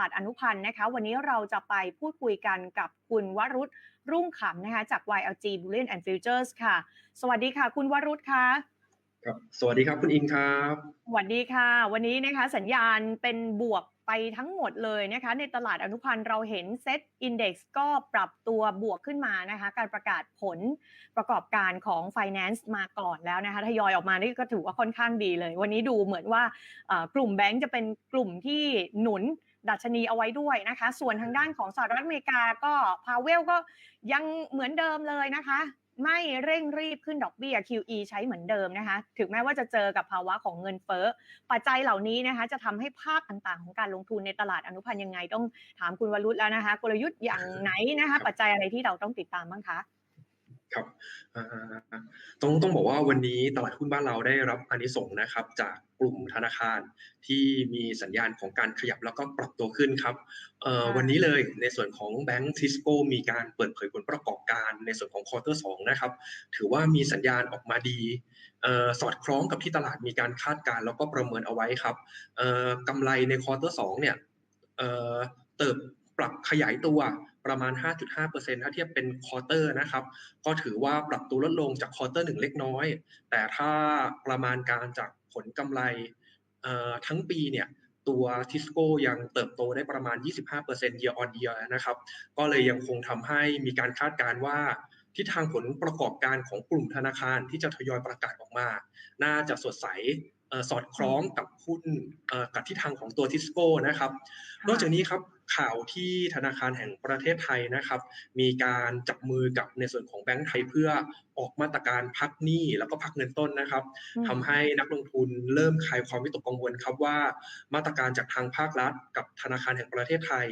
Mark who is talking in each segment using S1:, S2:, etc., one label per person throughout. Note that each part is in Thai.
S1: ลาดอนุพันธ์นะคะ วันนี้เราจะไปพูดคุยกันกับคุณวรุษรุ่งขำนะคะ จาก YLG Bullion and Futures ค่ะ สวัสดีค่ะ คุณวรุษค่ะ
S2: ครับสวัสดีครับคุณอิงครับ
S1: สวัสดีค่ะ วันนี้นะคะสัญญาณเป็นบวกไปทั้งหมดเลยนะคะ ในตลาดอนุพันธ์เราเห็นเซ็ตอินดี x ก็ปรับตัวบวกขึ้นมานะคะ การประกาศผลประกอบการของ Finance มาก่อนแล้วนะคะทยอยออกมานี่ก็ถือว่าค่อนข้างดีเลย วันนี้ดูเหมือนว่ากลุ่มแบงก์จะเป็นกลุ่มที่หนุน ดัชนีเอาไว้ด้วยนะคะ ส่วนทางด้านของสหรัฐอเมริกาก็พาเวลก็ยังเหมือนเดิมเลยนะคะ ไม่เร่งรีบขึ้นดอกเบี้ย QE ใช้เหมือนเดิมนะคะ ถึงแม้ว่าจะเจอกับภาวะของเงินเฟ้อ ปัจจัยเหล่านี้นะคะจะทำให้ภาพต่างๆ ของการลงทุนในตลาดอนุพันธ์ยังไงต้องถามคุณวรุษแล้วนะคะ กลยุทธ์อย่างไหนนะคะ ปัจจัยอะไรที่เราต้องติดตามบ้างคะ
S2: ครับต้องต้องบอกว่าวันนี้ตลาดหุ้นบ้านเราได้รับอานิสงส์นะครับ จากกลุ่มธนาคารที่มีสัญญาณของการขยับแล้วก็ปรับตัวขึ้นครับวันนี้เลยในส่วนของแบงก์ทิสโก้มีการเปิดเผยผลประกอบการในส่วนของควอเตอร์สนะครับ ถือว่ามีสัญญาณออกมาดีสอดคล้องกับที่ตลาดมีการคาดการแล้วก็ประเมินเอาไว้ครับกำไรในควอเตอร์สเนี่ยเติบปรับขยายตัว ประมาณ 5.5%ถ้าเทียบเป็นควอเตอร์นะครับ ก็ถือว่าปรับตัวลดลงจากควอเตอร์หนึ่งเล็กน้อย แต่ถ้าประมาณการจากผลกำไรทั้งปีเนี่ยตัวทิสโก้ยังเติบโตได้ประมาณ 25% year on year นะครับ ก็เลยยังคงทำให้มีการคาดการณ์ว่าทิศทางผลประกอบการของกลุ่มธนาคารที่จะทยอยประกาศออกมา น่าจะสดใส สอดคล้องกับหุ้นกับทิศทางของตัวทิสโก้นะครับ นอกจากนี้ครับข่าวที่ธนาคารแห่งประเทศไทยนะครับ มีการจับมือกับในส่วนของแบงก์ไทยเพื่อออกมาตรการพักหนี้แล้วก็พักเงินต้นนะครับทำให้นักลงทุนเริ่มคลายความวิตกกังวลครับว่า มาตรการจากทางภาครัฐ กับธนาคารแห่งประเทศไทย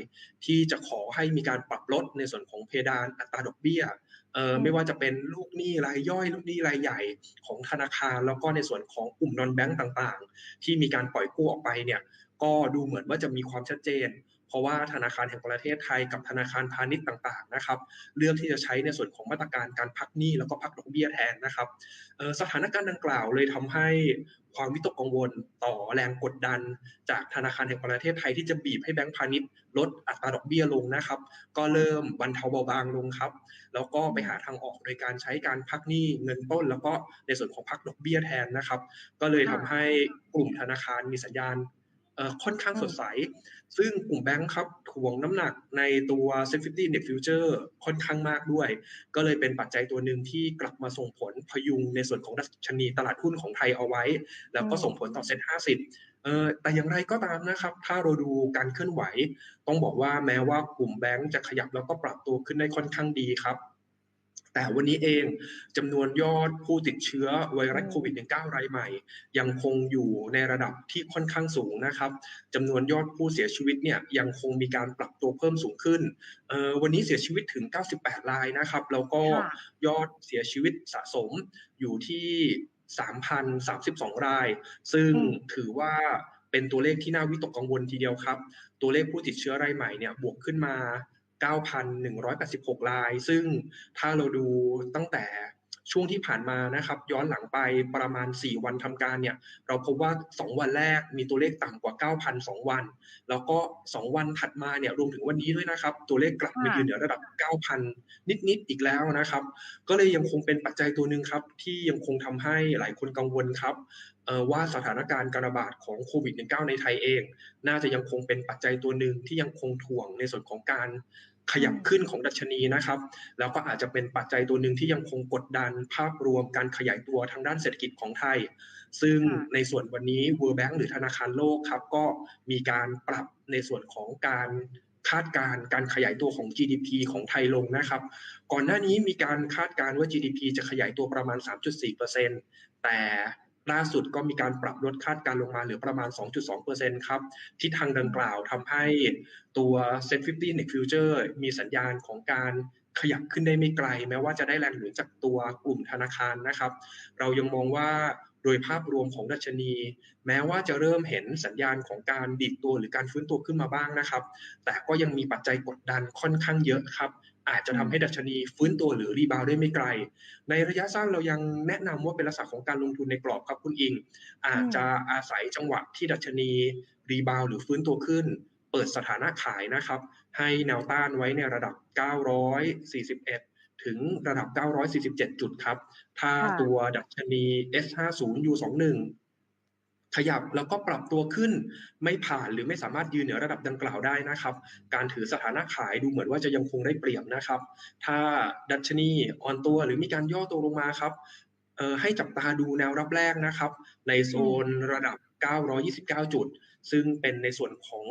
S2: ที่จะขอให้มีการปรับลดในส่วนของเพดานอัตราดอกเบี้ยเออ ไม่ว่าจะเป็นลูกหนี้รายย่อย ลูกหนี้รายใหญ่ของธนาคาร แล้วก็ในส่วนของกลุ่มนอนแบงก์ต่าง ๆ ที่มีการปล่อยกู้ออกไปเนี่ย ก็ดูเหมือนว่าจะมีความชัดเจน เพราะว่าธนาคารแห่งประเทศไทยกับธนาคารพาณิชย์ต่างๆนะครับเลือกที่จะใช้ในส่วนของมาตรการการพักหนี้แล้วก็พักดอกเบี้ยแทนนะครับสถานการณ์ดังกล่าวเลยทำให้ความวิตกกังวลต่อแรงกดดัน จากธนาคารแห่งประเทศไทยที่จะบีบให้แบงก์พาณิชย์ลดอัตราดอกเบี้ยลงนะครับ ก็เริ่มบรรเทาเบาบางลงครับ แล้วก็ไปหาทางออกโดยการใช้การพักหนี้เงินต้น แล้วก็ในส่วนของพักดอกเบี้ยแทนนะครับ ก็เลยทำให้กลุ่มธนาคารมีสัญญาณ ค่อนข้างสดใส ซึ่งกลุ่มแบงค์ครับถ่วงน้ำหนักในตัว s e f t y Index Future ค่อนข้างมากด้วย ก็เลยเป็นปัจจัยตัวหนึ่งที่กลับมาส่งผลพยุงในส่วนของดัชนีตลาดหุ้นของไทยเอาไว้ แล้วก็ส่งผลต่อเซ็นห้าสิบแต่อย่างไรก็ตามนะครับ ถ้าเราดูการเคลื่อนไหว ต้องบอกว่าแม้ว่ากลุ่มแบงค์จะขยับแล้วก็ปรับตัวขึ้นได้ค่อนข้างดีครับ แต่วันนี้เองจำนวนยอดผู้ติดเชื้อไวรัสโควิด -19 รายใหม่ ยังคงอยู่ในระดับที่ค่อนข้างสูงนะครับจำนวนยอดผู้เสียชีวิตเนี่ยยังคงมีการปรับตัวเพิ่มสูงขึ้นวันนี้เสียชีวิตถึง 98 รายนะครับ แล้วก็ยอดเสียชีวิตสะสมอยู่ที่ 3,032 ราย ซึ่งถือว่าเป็นตัวเลขที่น่าวิตกกังวลทีเดียวครับ ตัวเลขผู้ติดเชื้อรายใหม่เนี่ยบวกขึ้นมา 9,186 ราย ซึ่งถ้าเราดูตั้งแต่ ช่วงที่ผ่านมานะครับย้อนหลังไปประมาณ 4 วันทำการเนี่ยเราพบว่า 2 วันแรกมีตัวเลขต่ำกว่า9,000 2 วัน แล้วก็ 2 วันถัดมาเนี่ยรวมถึงวันนี้ด้วยนะครับ ตัวเลขกลับมาอยู่เหนือระดับ 9,000 นิดๆอีกแล้วนะครับ ก็เลยยังคงเป็นปัจจัยตัวหนึ่งครับ ที่ยังคงทำให้หลายคนกังวลครับว่าสถานการณ์การระบาดของโควิด -19 ในไทยเอง น่าจะยังคงเป็นปัจจัยตัวหนึ่งที่ยังคงถ่วงในส่วนของการ ขยับขึ้นของดัชนีนะครับ แล้วก็อาจจะเป็นปัจจัยตัวหนึ่งที่ยังคงกดดันภาพรวมการขยายตัวทางด้านเศรษฐกิจของไทย ซึ่งในส่วนวันนี้ World Bank หรือธนาคารโลกครับ ก็มีการปรับในส่วนของการคาดการการขยายตัวของ GDP ของไทยลงนะครับ ก่อนหน้านี้มีการคาดการว่า GDP จะขยายตัวประมาณ 3.4%แต่ ล่าสุดก็มีการปรับลดคาดการลงมาเหลือประมาณ 2.2%ครับที่ทางดังกล่าวทำให้ตัว Set 50 Next Future มีสัญญาณของการขยับขึ้นได้ไม่ไกล แม้ว่าจะได้แรงหนุนจากตัวกลุ่มธนาคารนะครับ เรายังมองว่าโดยภาพรวมของดัชนี แม้ว่าจะเริ่มเห็นสัญญาณของการดิดตัวหรือการฟื้นตัวขึ้นมาบ้างนะครับ แต่ก็ยังมีปัจจัยกดดันค่อนข้างเยอะครับ อาจจะทำให้ดัชนีฟื้นตัวหรือรีบาวได้ไม่ไกล ในระยะสั้นเรายังแนะนำว่าเป็นลักษณะของการลงทุนในกรอบครับคุณอิง อาจจะอาศัยจังหวะที่ดัชนีรีบาวหรือฟื้นตัวขึ้น เปิดสถานะขายนะครับ ให้แนวต้านไว้ในระดับ 941ถึงระดับ 947 จุดครับ ถ้า
S1: ค่ะ
S2: ตัวดัชนี S50 U21 ขยับแล้วก็ปรับตัวขึ้น ไม่ผ่านหรือไม่สามารถยืนเหนือระดับดังกล่าวได้นะครับ การถือสถานะขายดูเหมือนว่าจะยังคงได้เปรียบนะครับ ถ้าดัชนีอ่อนตัวหรือมีการย่อตัวลงมาครับเอ่อให้จับตาดูแนวรับแรกนะครับ ในโซนระดับ 929 จุด ซึ่งเป็นในส่วนของ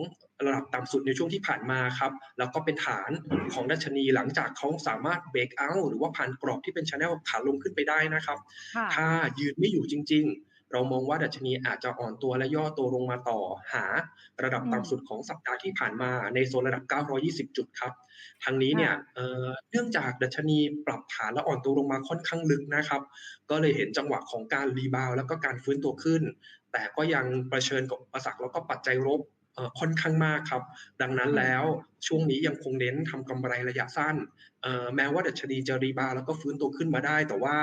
S2: ระดับต่ำสุดในช่วงที่ผ่านมาครับ แล้วก็เป็นฐานของดัชนีหลังจากเขาสามารถเบรกเอาหรือว่าผ่านกรอบที่เป็นช anel ขาลงขึ้นไปได้นะครับ
S1: ค่ะ
S2: ถ้ายืนไม่อยู่จริง ๆ เรามองว่าดัชนีอาจจะอ่อนตัวและย่อตัวลงมาต่อหาระดับ
S1: อืม
S2: ต่ำสุดของสัปดาห์ที่ผ่านมาในโซนระดับ 920 จุดครับทางนี้เนี่ย
S1: ค่ะ
S2: เอ่อเนื่องจากดัชนีปรับฐานและอ่อนตัวลงมาค่อนข้างลึกนะครับ ก็เลยเห็นจังหวะของการรีบาวด์แล้วก็การฟื้นตัวขึ้น แต่ก็ยังเผชิญกับอุปสรรคแล้วก็ปัจจัยลบเอ่อ ค่อนข้างมากครับ ดังนั้นแล้วช่วงนี้ยังคงเน้นทำกำไรระยะสั้นเอ่อแม้ว่าดัชนีจะรีบาวด์แล้วก็ฟื้นตัวขึ้นมาได้ แต่ว่า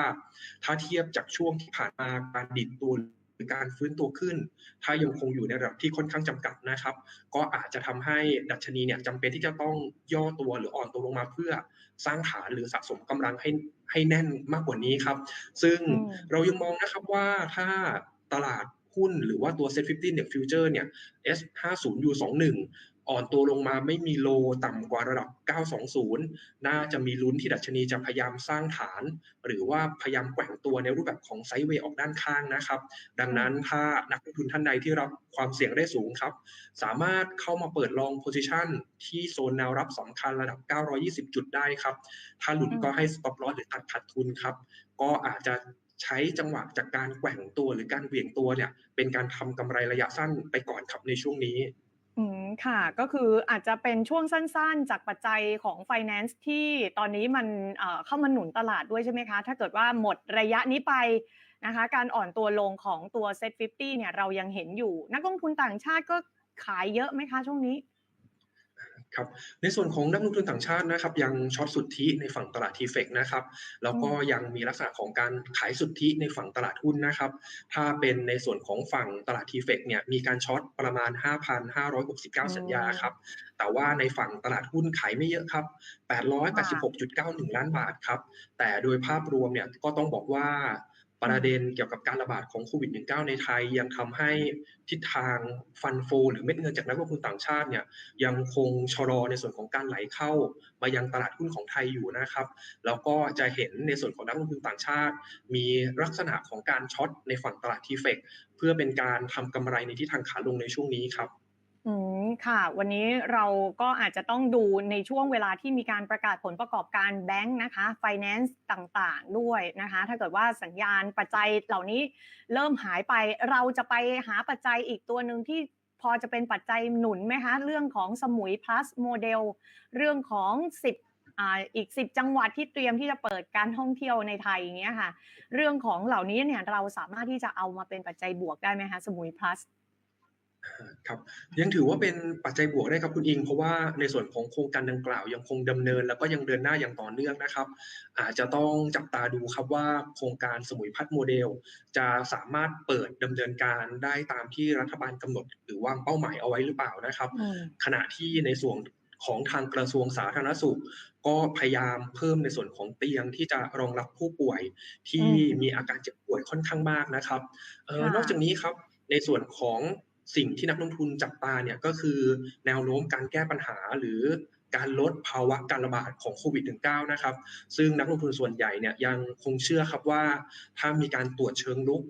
S2: ถ้าเทียบจากช่วงที่ผ่านมาการดิดตัวหรือการฟื้นตัวขึ้น ถ้ายังคงอยู่ในระดับที่ค่อนข้างจำกัดนะครับ ก็อาจจะทำให้ดัชนีเนี่ยจำเป็นที่จะต้องย่อตัวหรืออ่อนตัวลงมาเพื่อสร้างฐานหรือสะสมกำลังให้ให้แน่นมากกว่านี้ครับ ซึ่ง
S1: อืม
S2: เรายังมองนะครับว่าถ้าตลาด หุ้นหรือว่าตัว Set 50เนี่ยฟิวเจอร์เนี่ย S50 U21 อ่อนตัวลงมาไม่มีโลต่ำกว่าระดับ 920 น่าจะมีลุ้นที่ดัชนีจะพยายามสร้างฐาน หรือว่าพยายามแกว่งตัวในรูปแบบของไซด์เวย์ออกด้านข้างนะครับ ดังนั้นถ้านักลงทุนท่านใดที่รับความเสี่ยงได้สูงครับ สามารถเข้ามาเปิดลองโพซิชันที่โซนแนวรับสำคัญระดับ 920 จุดได้ครับ ถ้าหลุดก็ให้ stop loss หรือตัดขาดทุนครับ ก็อาจจะ ใช้จังหวะจากการแกว่งตัวหรือการเหวี่ยงตัวเนี่ย เป็นการทำกำไรระยะสั้นไปก่อนครับในช่วงนี้
S1: อืมค่ะก็คืออาจจะเป็นช่วงสั้นๆ จากปัจจัยของ Finance ที่ตอนนี้มันเอ่อเข้ามาหนุนตลาดด้วยใช่ไหมคะ ถ้าเกิดว่าหมดระยะนี้ไปนะคะ การอ่อนตัวลงของตัว Set 50เนี่ยเรายังเห็นอยู่ นักลงทุนต่างชาติก็ขายเยอะไหมคะช่วงนี้
S2: ครับในส่วนของนักลงทุนต่างชาตินะครับ ยังช็อตสุทธิในฝั่งตลาดทีเฟกนะครับแล้วก็ยังมีลักษณะของการขายสุทธิในฝั่งตลาดหุ้นนะครับ ถ้าเป็นในส่วนของฝั่งตลาดทีเฟกเนี่ยมีการช็อตประมาณ 5,569 สัญญาครับแต่ว่าในฝั่งตลาดหุ้นขายไม่เยอะครับ 886.91 ล้านบาทครับแต่โดยภาพรวมเนี่ยก็ต้องบอกว่า ประเด็นเกี่ยวกับการระบาดของโควิด -19 ในไทย ยังทำให้ทิศทางฟันโฟ หรือเม็ดเงินจากนักลงทุนต่างชาติเนี่ยยังคงชะลอในส่วนของการไหลเข้า มายังตลาดหุ้นของไทยอยู่นะครับแล้วก็จะเห็นในส่วนของนักลงทุนต่างชาติ มีลักษณะของการช็อตในฝั่งตลาดทีเฟกเพื่อเป็นการทำกำไรในทิศทางขาลงในช่วงนี้ครับ
S1: อืมค่ะ วันนี้เราก็อาจจะต้องดูในช่วงเวลาที่มีการประกาศผลประกอบการแบงค์นะคะ finance ต่างๆ ด้วยนะคะ ถ้าเกิดว่าสัญญาณปัจจัยเหล่านี้เริ่มหายไป เราจะไปหาปัจจัยอีกตัวหนึ่งที่พอจะเป็นปัจจัยหนุนไหมคะ เรื่องของสมุย plus โมเดลเรื่องของ 10อีก 10 จังหวัดที่เตรียมที่จะเปิดการท่องเที่ยวในไทยอย่างเงี้ยค่ะ เรื่องของเหล่านี้เนี่ยเราสามารถที่จะเอามาเป็นปัจจัยบวกได้ไหมคะสมุย plus
S2: ครับยังถือว่าเป็นปัจจัยบวกได้ครับคุณอิง เพราะว่าในส่วนของโครงการดังกล่าวยังคงดำเนิน แล้วก็ยังเดินหน้าอย่างต่อเนื่องนะครับ อาจจะต้องจับตาดูครับว่าโครงการสมุยพัฒน์โมเดล จะสามารถเปิดดำเนินการได้ตามที่รัฐบาลกำหนด หรือวางเป้าหมายเอาไว้หรือเปล่านะครับ
S1: อืม
S2: ขณะที่ในส่วนของทางกระทรวงสาธารณสุข ก็พยายามเพิ่มในส่วนของเตียงที่จะรองรับผู้ป่วยที่
S1: อืม
S2: มีอาการเจ็บป่วยค่อนข้างมากนะครับเอ่อ
S1: ค่ะ
S2: นอกจากนี้ครับในส่วนของ สิ่งที่นักลงทุนจับตาเนี่ยก็คือแนวโน้มการแก้ปัญหาหรือการลดภาวะการระบาดของโควิด -19 นะครับ ซึ่งนักลงทุนส่วนใหญ่เนี่ยยังคงเชื่อครับว่า ถ้ามีการตรวจเชิงลุก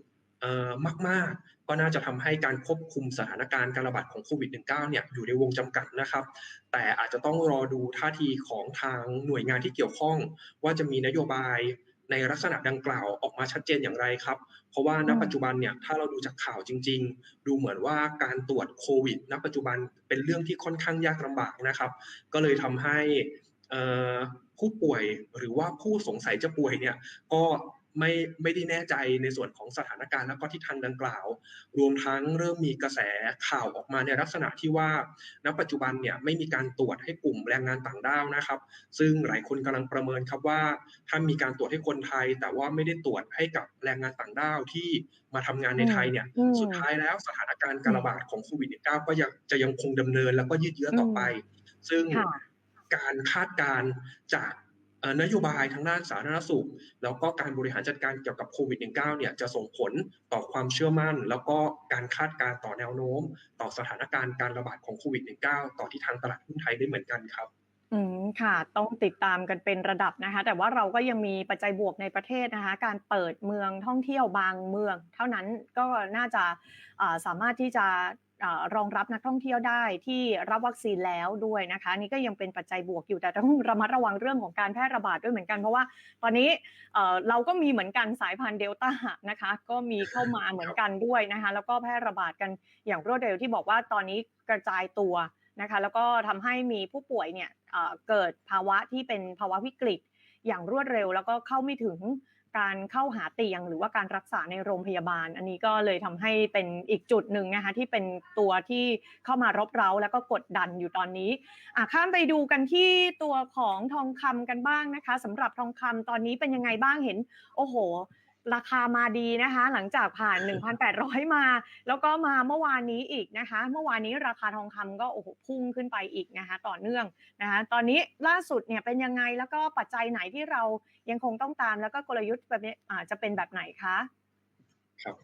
S2: มาก ๆ ก็น่าจะทำให้การควบคุมสถานการณ์การระบาดของโควิด -19 เนี่ยอยู่ในวงจำกัดนะครับ แต่อาจจะต้องรอดูท่าทีของทางหน่วยงานที่เกี่ยวข้อง ว่าจะมีนโยบาย ในลักษณะดังกล่าวออกมาชัดเจนอย่างไรครับ เพราะว่าณ
S1: อืม
S2: ปัจจุบันเนี่ยถ้าเราดูจากข่าวจริง ๆ ดูเหมือนว่าการตรวจโควิด ณ ปัจจุบันเป็นเรื่องที่ค่อนข้างยากลำบากนะครับ ก็เลยทำให้เอ่อผู้ป่วยหรือว่าผู้สงสัยจะป่วยเนี่ยก็ ไม่ไม่ได้แน่ใจในส่วนของสถานการณ์แล้วก็ทิศทางดังกล่าว รวมทั้งเริ่มมีกระแสข่าวออกมาในลักษณะที่ว่า ณ ปัจจุบันเนี่ยไม่มีการตรวจให้กลุ่มแรงงานต่างด้าวนะครับ ซึ่งหลายคนกำลังประเมินครับว่า ถ้ามีการตรวจให้คนไทย แต่ว่าไม่ได้ตรวจให้กับแรงงานต่างด้าวที่มาทำงานในไทยเนี่ย
S1: อืม
S2: สุดท้ายแล้วสถานการณ์การระบาดของโควิด -19 ก็ยังจะยังคงดำเนิน แล้วก็ยืดเยื้อต่อไป ซึ่ง
S1: ค่ะ
S2: การคาดการณ์จากเอ่อ นโยบายทางด้านสาธารณสุข แล้วก็การบริหารจัดการเกี่ยวกับโควิด -19 เนี่ยจะส่งผลต่อความเชื่อมั่น แล้วก็การคาดการณ์ต่อแนวโน้ม ต่อสถานการณ์การระบาดของโควิด -19 ต่อที่ทางตลาดหุ้นไทยได้เหมือนกันครับ
S1: อืมค่ะต้องติดตามกันเป็นระดับนะคะ แต่ว่าเราก็ยังมีปัจจัยบวกในประเทศนะคะ การเปิดเมืองท่องเที่ยวบางเมือง เท่านั้นก็น่าจะสามารถที่จะ รองรับนักท่องเที่ยวได้ที่รับวัคซีนแล้วด้วยนะคะนี่ก็ยังเป็นปัจจัยบวกอยู่แต่ต้องระมัดระวังเรื่องของการแพร่ระบาดด้วยเหมือนกัน เพราะว่าตอนนี้เเราก็มีเหมือนกันสายพันธุ์เดลต้านะคะก็มีเข้ามาเหมือนกันด้วยนะคะแล้วก็แพร่ระบาดกันอย่างรวดเร็วที่บอกว่าตอนนี้กระจายตัวนะคะแล้วก็ทำให้มีผู้ป่วยเนี่ยเเกิดภาวะที่เป็นภาวะวิกฤตอย่างรวดเร็ว แล้วก็เข้าไม่ถึง การเข้าหาเตียง หรือว่าการรักษาในโรงพยาบาล อันนี้ก็เลยทำให้เป็นอีกจุดหนึ่งนะคะที่เป็นตัวที่เข้ามารบเร้าแล้วก็กดดันอยู่ตอนนี้อะข้ามไปดูกันที่ตัวของทองคำกันบ้างนะคะสำหรับทองคำตอนนี้เป็นยังไงบ้างเห็น โอ้โห ราคามาดีนะคะ หลังจากผ่าน 1,800 มา แล้วก็มาเมื่อวานนี้อีกนะคะ เมื่อวานนี้ราคาทองคำก็โอ้โหพุ่งขึ้นไปอีกนะคะ ต่อเนื่องนะคะ ตอนนี้ล่าสุดเนี่ยเป็นยังไงแล้วก็ปัจจัยไหนที่เรายังคงต้องตาม แล้วก็กลยุทธ์แบบนี้อ่าจะเป็นแบบไหนคะ
S2: ครับ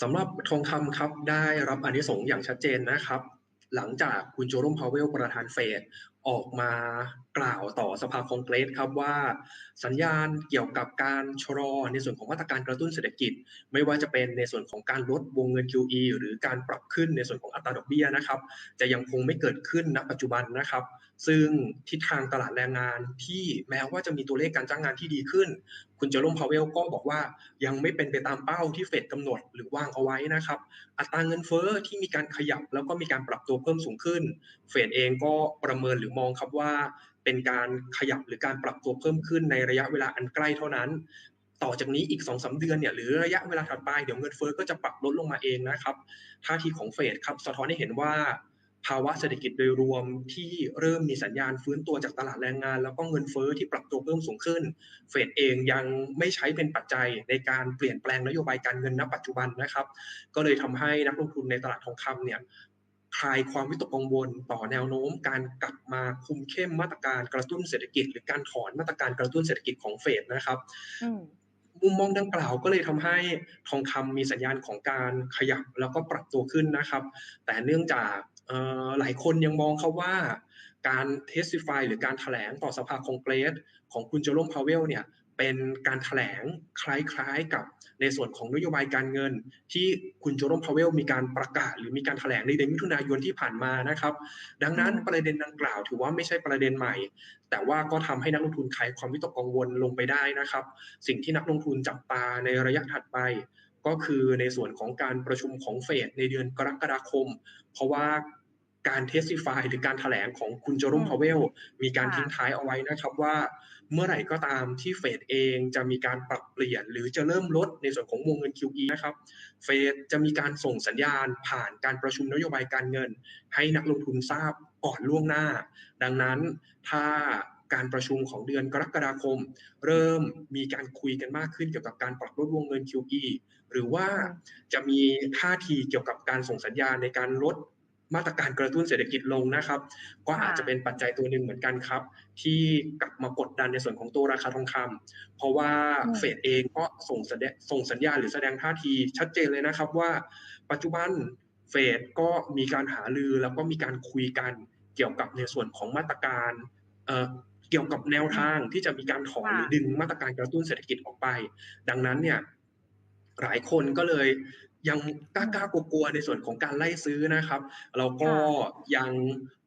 S2: สำหรับทองคำครับได้รับอานิสงส์อย่างชัดเจนนะครับ หลังจากคุณโจโรมพาวเวลประธานเฟดออกมา กล่าวต่อสภาคองเกรสครับว่าสัญญาณเกี่ยวกับการชะลอในส่วนของมาตรการกระตุ้นเศรษฐกิจ ไม่ว่าจะเป็นในส่วนของการลดวงเงิน QE หรือการปรับขึ้นในส่วนของอัตราดอกเบี้ยนะครับ จะยังคงไม่เกิดขึ้นณปัจจุบันนะครับ ซึ่งทิศทางตลาดแรงงานที่แม้ว่าจะมีตัวเลขการจ้างงานที่ดีขึ้น คุณเจอร์โรมพาวเวลก็บอกว่ายังไม่เป็นไปตามเป้าที่เฟดกำหนดหรือวางเอาไว้นะครับ อัตราเงินเฟ้อที่มีการขยับแล้วก็มีการปรับตัวเพิ่มสูงขึ้น เฟดเองก็ประเมินหรือมองครับว่าเป็นการขยับหรือการปรับตัวเพิ่มขึ้นในระยะเวลาอันใกล้เท่านั้น ต่อจากนี้อีก2อสเดือนเนี่ยหรือระยะเวลาถัดไปเดี๋ยวเงินเฟ้อก็จะปรับลดลงมาเองนะครับท่าทีของเฟดครับสะท้อนให้เห็นว่าภาวะเศรษฐกิจโดยรวมที่เริ่มมีสัญญาณฟื้นตัวจากตลาดแรงงาน แล้วก็เงินเฟ้อที่ปรับตัวเพิ่มสูงขึ้น เฟดเองยังไม่ใช้เป็นปัจจัยในการเปลี่ยนแปลงนโยบายการเงินณปัจจุบันนะครับ ก็เลยทำให้นักลงทุนในตลาดทองคำเนี่ย คลายความวิตกกังวลต่อแนวโน้มการกลับมาคุมเข้มมาตรการกระตุ้นเศรษฐกิจ หรือการถอนมาตรการกระตุ้นเศรษฐกิจของเฟดนะครับ
S1: อืม
S2: มุมมองดังกล่าวก็เลยทำให้ทองคำมีสัญญาณของการขยับแล้วก็ปรับตัวขึ้นนะครับ แต่เนื่องจากเอ่อหลายคนยังมองเขาว่า การเทสติฟายหรือการถแถลงต่อสภาคองเกรส ของคุณโจโรมพาวเวลเนี่ยเป็นการถแถลงคล้ายๆกับในส่วนของนโยบายการเงิน ที่คุณโจโรมพาวเวลมีการประกาศ หรือมีการถแถลงในเดือนมิถุนายนที่ผ่านมานะครับ ดังนั้นประเด็นดังกล่าวถือว่าไม่ใช่ประเด็นใหม่ แต่ว่าก็ทำให้นักลงทุนคลายความวิตกกังวลลงไปได้นะครับ สิ่งที่นักลงทุนจับตาในระยะถัดไป ก็คือในส่วนของการประชุมของเฟดในเดือนกรกฎาคม เพราะว่า การเทสติฟายหรือการถแถลงของคุณโจโรม
S1: อืม
S2: พาวเวล มีการ
S1: ค่ะ
S2: ทิ้งท้ายเอาไว้นะครับว่าเมื่อไหร่ก็ตามที่เฟดเองจะมีการปรับเปลี่ยน หรือจะเริ่มลดในส่วนของวงเงิน QE นะครับเฟดจะมีการส่งสัญญาณผ่านการประชุมนโยบายการเงิน ให้นักลงทุนทราบก่อนล่วงหน้า ดังนั้นถ้าการประชุมของเดือนกรกฎาคม เริ่มมีการคุยกันมากขึ้นเกี่ยวกับการปรับลดวงเงิน QE หรือว่าจะมีท่าทีเกี่ยวกับการส่งสัญญาณในการลด มาตรการกระตุ้นเศรษฐกิจลงนะครับ ก็อาจจะเป็นปัจจัยตัวหนึ่งเหมือนกันครับ ที่กลับมากดดันในส่วนของตัวราคาทองคำเพราะว่า
S1: อืม
S2: เฟดเองก็ส่งแสดงส่งสัญญาณหรือแสดงท่าทีชัดเจนเลยนะครับว่า ปัจจุบันเฟดก็มีการหารือแล้วก็มีการคุยกันเกี่ยวกับในส่วนของมาตรการเอ่อเกี่ยวกับแนวทางที่จะมีการถอนหรือดึงมาตรการกระตุ้นเศรษฐกิจออกไป ดังนั้นเนี่ยหลายคนก็เลย ยังกล้าๆกลัวๆในส่วนของการไล่ซื้อนะครับแล้วก็ยัง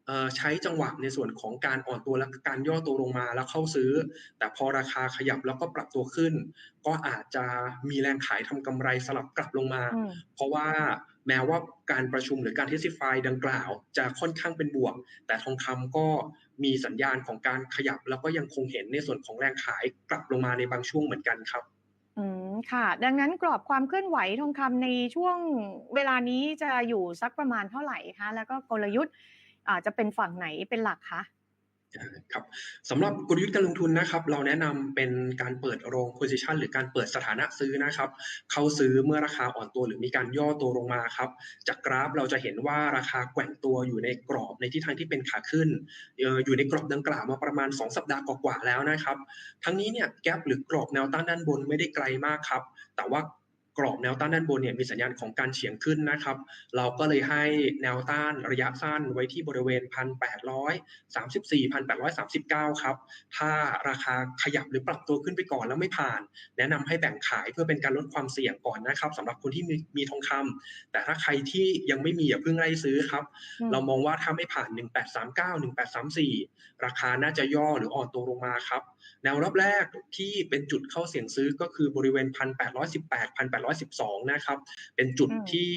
S2: เอ่อใช้จังหวะในส่วนของการอ่อนตัวและการย่อตัวลงมาแล้วเข้าซื้อ แต่พอราคาขยับแล้วก็ปรับตัวขึ้น ก็อาจจะมีแรงขายทำกำไรสลับกลับลงมา
S1: อืม
S2: เพราะว่าแม้ว่าการประชุมหรือการเทสติฟายดังกล่าว จะค่อนข้างเป็นบวก แต่ทองคำก็มีสัญญาณของการขยับ แล้วก็ยังคงเห็นในส่วนของแรงขายกลับลงมาในบางช่วงเหมือนกันครับ
S1: อืม ค่ะ ดังนั้นกรอบความเคลื่อนไหวทองคำในช่วงเวลานี้จะอยู่สักประมาณเท่าไหร่คะ แล้วก็กลยุทธ์อ่าจะเป็นฝั่งไหนเป็นหลักคะ?
S2: ครับสำหรับกลยุทธ์การลงทุนนะครับ เราแนะนำเป็นการเปิด long position หรือการเปิดสถานะซื้อนะครับ เข้าซื้อเมื่อราคาอ่อนตัวหรือมีการย่อตัวลงมาครับ จากกราฟเราจะเห็นว่าราคาแกว่งตัวอยู่ในกรอบในทิศทางที่เป็นขาขึ้น อยู่ในกรอบดังกล่าวมาประมาณ 2 สัปดาห์กว่าๆแล้วนะครับ ทั้งนี้เนี่ยแกปหรือกรอบแนวต้านด้านบนไม่ได้ไกลมากครับ แต่ว่า กรอบแนวต้านด้านบนเนี่ยมีสัญญาณของการเฉียงขึ้นนะครับ เราก็เลยให้แนวต้านระยะสั้นไว้ที่บริเวณ 1,834 1,839 ครับ ถ้าราคาขยับหรือปรับตัวขึ้นไปก่อนแล้วไม่ผ่าน แนะนำให้แบ่งขายเพื่อเป็นการลดความเสี่ยงก่อนนะครับสำหรับคนที่มีมีทองคำแต่ถ้าใครที่ยังไม่มีอย่าเพิ่งไล่ซื้อครับ
S1: อืม
S2: เรามองว่าถ้าไม่ผ่าน 1839 1834 ราคาน่าจะย่อหรืออ่อนตัวลงมาครับ แนวรับแรกที่เป็นจุดเข้าเสี่ยงซื้อก็คือบริเวณ 1,818 1,812 นะครับ เป็นจุด
S1: อืม
S2: ที่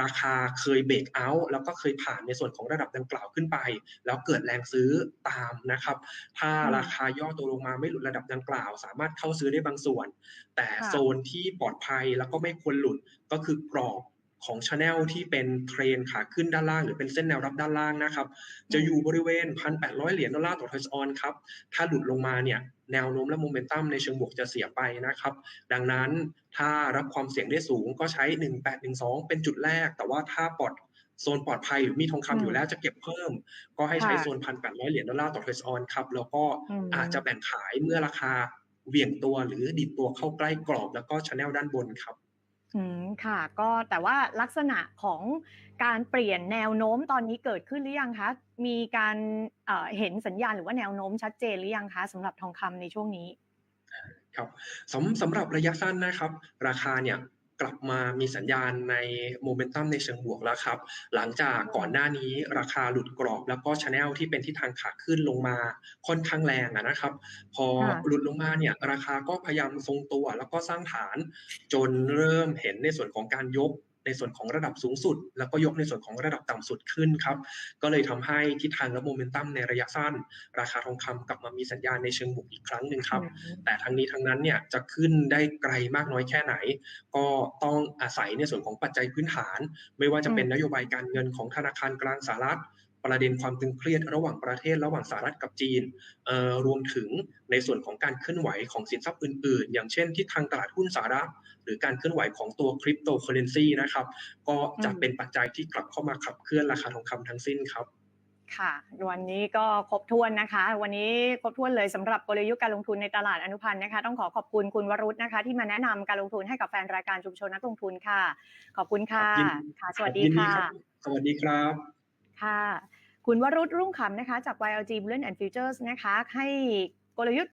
S2: ราคาเคยเบรกเอาต์แล้วก็เคยผ่านในส่วนของระดับดังกล่าวขึ้นไป แล้วเกิดแรงซื้อตามนะครับ ถ้า
S1: อืม
S2: ราคาย่อตัวลงมาไม่หลุดระดับดังกล่าว สามารถเข้าซื้อได้บางส่วน แต่
S1: ค่ะ
S2: โซนที่ปลอดภัยแล้วก็ไม่ควรหลุดก็คือกรอบ ของ channel ที่เป็นเทรนขาขึ้นด้านล่าง หรือเป็นเส้นแนวรับด้านล่างนะครับ จะ
S1: อืม
S2: อยู่บริเวณ 1,800 เหรียญดอลลาร์ต่อ Troy Ounce ครับ ถ้าหลุดลงมาเนี่ยแนวโน้มและโมเมนตัมในเชิงบวกจะเสียไปนะครับ ดังนั้นถ้ารับความเสี่ยงได้สูงก็ใช้ 1812 เป็นจุดแรก แต่ว่าถ้าปลอดโซนปลอดภัยหรือมีทอง
S1: อื
S2: คำอยู่
S1: ม
S2: แล้วจะเก็บเพิ่ม ก็ให้ใช้
S1: ค่ะ
S2: โซน1,800เหรียญดอลลาร์ต่อ Troy Ounce ครับ แล้วก็
S1: อืม
S2: อาจจะแบ่งขายเมื่อราคาเหวี่ยงตัวหรือดีดตัวเข้าใกล้กรอบแล้วก็ channel ด้านบนครับ
S1: อืมค่ะก็แต่ว่าลักษณะของการเปลี่ยนแนวโน้มตอนนี้เกิดขึ้นหรือยังคะมีการเเห็นสัญญาณหรือว่าแนวโน้มชัดเจนหรือยังคะสำหรับทองคำในช่วงนี้?
S2: ครับสำสำหรับระยะสั้นนะครับ ราคาเนี่ย กลับมามีสัญญาณในโมเมนตัมในเชิงบวกแล้วครับ หลังจากก่อนหน้านี้ราคาหลุดกรอบ แล้วก็ channel ที่เป็นทิศทางขาขึ้นลงมาค่อนข้างแรงอะนะครับ พอ
S1: ค่ะ
S2: หลุดลงมาเนี่ยราคาก็พยายามทรงตัว แล้วก็สร้างฐานจนเริ่มเห็นในส่วนของการยก ในส่วนของระดับสูงสุด แล้วก็ยกในส่วนของระดับต่ำสุดขึ้นครับก็เลยทำให้ทิศทางและโมเมนตัมในระยะสั้น ราคาทองคำกลับมามีสัญญาณในเชิงบวกอีกครั้งหนึ่งครับ
S1: อืม
S2: แต่ทั้งนี้ทั้งนั้นเนี่ยจะขึ้นได้ไกลมากน้อยแค่ไหน ก็ต้องอาศัยในส่วนของปัจจัยพื้นฐาน ไม่ว่าจะ
S1: อื
S2: เป็น
S1: ม
S2: นโยบายการเงินของธนาคารกลางสหรัฐ ประเด็นความตึงเครียดระหว่างประเทศระหว่างสหรัฐกับจีนเอ่อรวมถึงในส่วนของการเคลื่อนไหวของสินทรัพย์อื่น ๆ อย่างเช่นทิศทางตลาดหุ้นสหรัฐหรือการเคลื่อนไหวของตัว Cryptocurrency นะครับ ก็
S1: อื
S2: จะ
S1: ม
S2: เป็นปัจจัยที่กลับเข้ามาขับเคลื่อนราคาทองคำทั้งสิ้นครับ
S1: ค่ะ วันนี้ก็ครบถ้วนนะคะ วันนี้ครบถ้วนเลยสำหรับกลยุทธ์การลงทุนในตลาดอนุพันธ์นะคะ ต้องขอขอบคุณคุณวรุษนะคะ ที่มาแนะนำการลงทุนให้กับแฟนรายการชุมชนนักลงทุนค่ะ ขอบคุณ
S2: ครั
S1: ค่ะ
S2: บยิน
S1: ค่ะส
S2: ครั
S1: วั
S2: บ
S1: สดี
S2: ยินดี
S1: ค่ะ
S2: ครับสวัสดีครับ
S1: ค่ะ คุณวรุษรุ่งขำนะคะจาก YLG Bullion and Futures นะคะให้กลยุทธ์